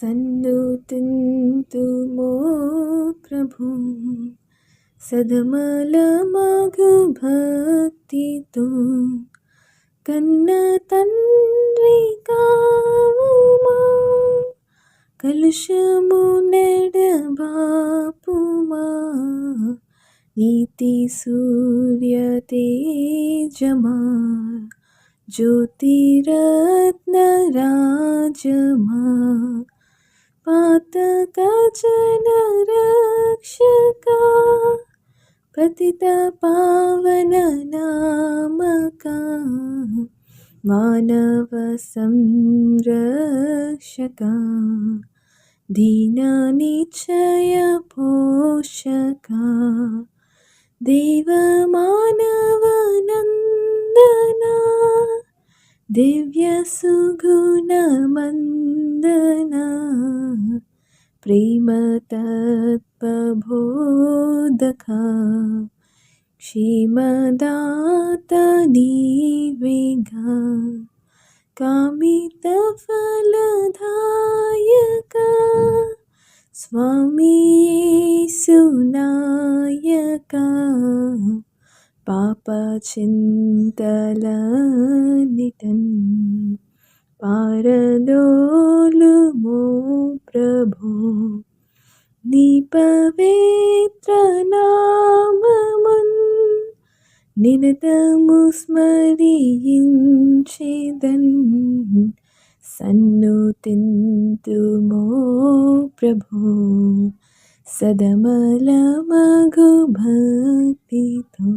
सन्नुतिन्तु मो प्रभु। सदमलमघुभक्तितु। कन्नतन्त्रिकावुमा कलुषमुनेडबापुमा नीतिसूर्यतेजमा। ज्योतिरत्नराजमा पातकजनरक्षका पतितपावननामका मानवसंरक्षका दीननिचयपोषका देवमानवनन्दना दिव्यसुगुणमन्दना ప్రేమతత్వబోధక క్షేమదాత నీవేగా కామిత ఫలదాయక స్వామి సునాయక పాప చింతల నిటన్ పారదోలు మో प्रभो निपवित्रनाममुन् निरतमुस्मरिञ्चेदन् सन्नुतिन्तु मो प्रभो सदमलमघुभक्तितो